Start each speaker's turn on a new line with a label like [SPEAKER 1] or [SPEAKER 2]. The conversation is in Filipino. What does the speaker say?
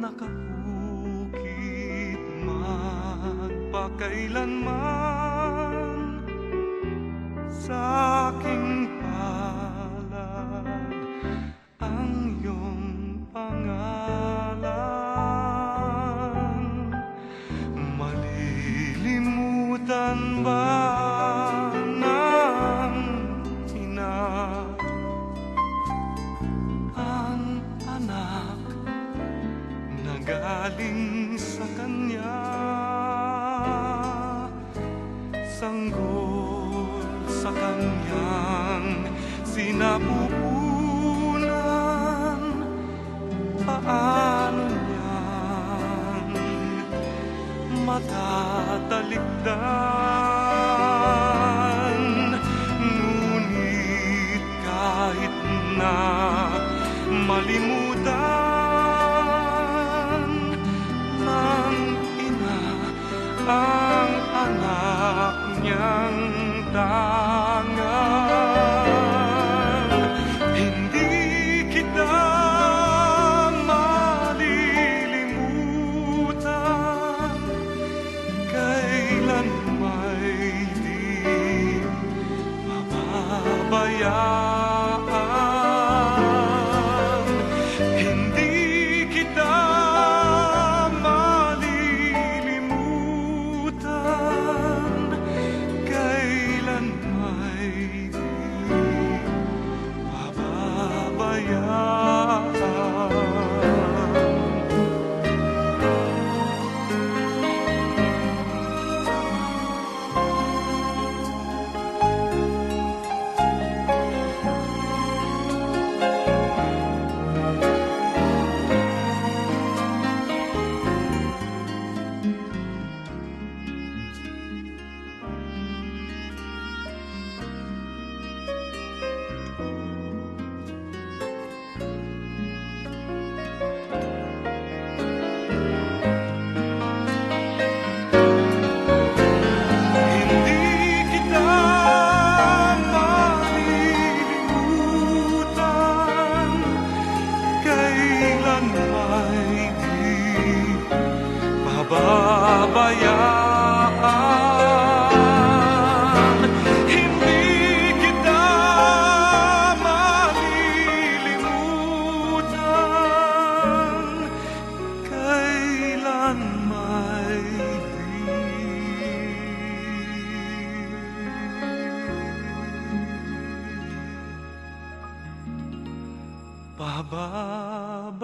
[SPEAKER 1] Nakahukit magpakailanman galing sa kanya. Sanggol sa kanyang sinapupunan. Paano niyan matatalikdan? Ngunit kahit na malimutan ang anak niyang tangang Hindi kita malilimutan. Kailan may di mababayaan pababayaan Hindi kita malilimutan. Kailan may di pababayaan